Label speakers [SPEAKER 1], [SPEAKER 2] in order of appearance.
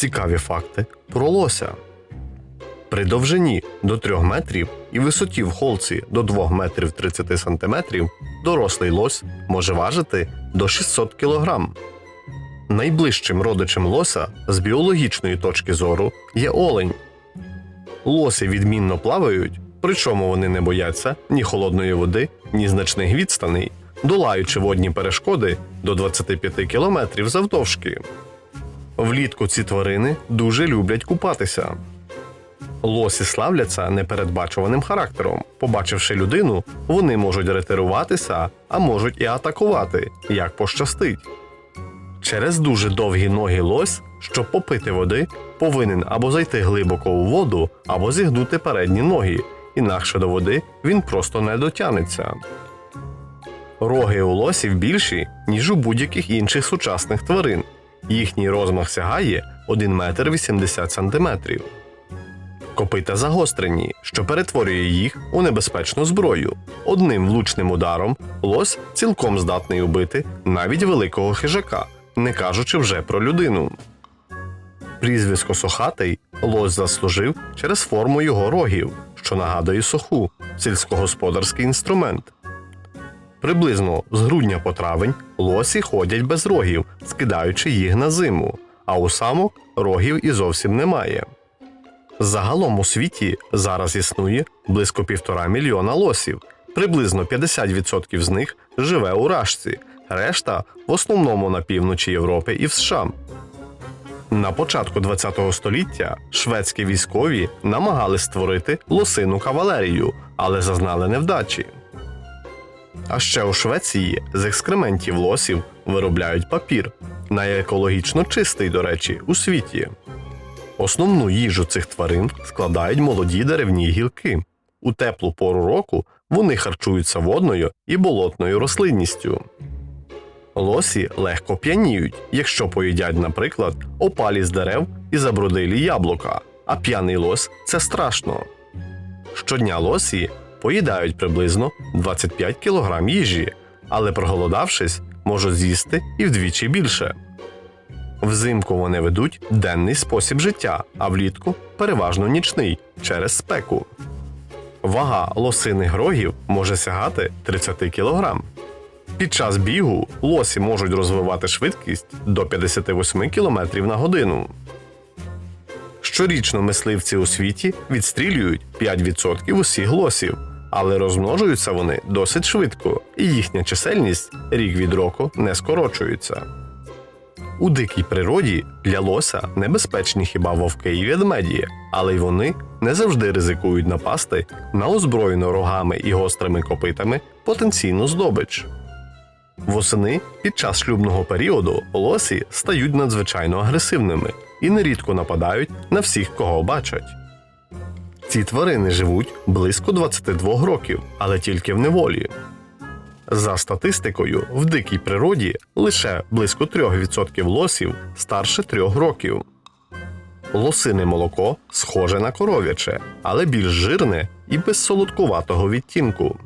[SPEAKER 1] Цікаві факти про лося. При довжині до 3 метрів і висоті в холці до 2 метрів 30 сантиметрів дорослий лось може важити до 600 кілограм. Найближчим родичем лося з біологічної точки зору є олень. Лоси відмінно плавають, причому вони не бояться ні холодної води, ні значних відстаней, долаючи водні перешкоди до 25 кілометрів завдовжки. Влітку ці тварини дуже люблять купатися. Лосі славляться непередбачуваним характером. Побачивши людину, вони можуть ретируватися, а можуть і атакувати, як пощастить. Через дуже довгі ноги лось, щоб попити води, повинен або зайти глибоко у воду, або зігнути передні ноги, інакше до води він просто не дотягнеться. Роги у лосів більші, ніж у будь-яких інших сучасних тварин. Їхній розмах сягає 1 метр 80 сантиметрів. Копита загострені, що перетворює їх у небезпечну зброю. Одним влучним ударом лось цілком здатний убити навіть великого хижака, не кажучи вже про людину. Прізвисько сохатий лось заслужив через форму його рогів, що нагадує соху, сільськогосподарський інструмент. Приблизно з грудня по травень лосі ходять без рогів, скидаючи їх на зиму, а у самок рогів і зовсім немає. Загалом у світі зараз існує близько півтора мільйона лосів. Приблизно 50% з них живе у Рашці, решта в основному на півночі Європи і в США. На початку ХХ століття шведські військові намагались створити лосину кавалерію, але зазнали невдачі. А ще у Швеції з екскрементів лосів виробляють папір, найекологічно чистий, до речі, у світі. Основну їжу цих тварин складають молоді деревні гілки. У теплу пору року вони харчуються водною і болотною рослинністю. Лосі легко п'яніють, якщо поїдять, наприклад, опалі з дерев і забрудилі яблука, а п'яний лось це страшно. Щодня лосі поїдають приблизно 25 кг їжі, але проголодавшись, можуть з'їсти і вдвічі більше. Взимку вони ведуть денний спосіб життя, а влітку переважно нічний через спеку. Вага лосиних рогів може сягати 30 кг. Під час бігу лосі можуть розвивати швидкість до 58 км на годину. Щорічно мисливці у світі відстрілюють 5% усіх лосів, але розмножуються вони досить швидко, і їхня чисельність рік від року не скорочується. У дикій природі для лося небезпечні хіба вовки і ведмеді, але й вони не завжди ризикують напасти на озброєну рогами і гострими копитами потенційну здобич. Восени під час шлюбного періоду лосі стають надзвичайно агресивними і нерідко нападають на всіх, кого бачать. Ці тварини живуть близько 22 років, але тільки в неволі. За статистикою, в дикій природі лише близько 3% лосів старше 3 років. Лосине молоко схоже на коров'яче, але більш жирне і без солодкуватого відтінку.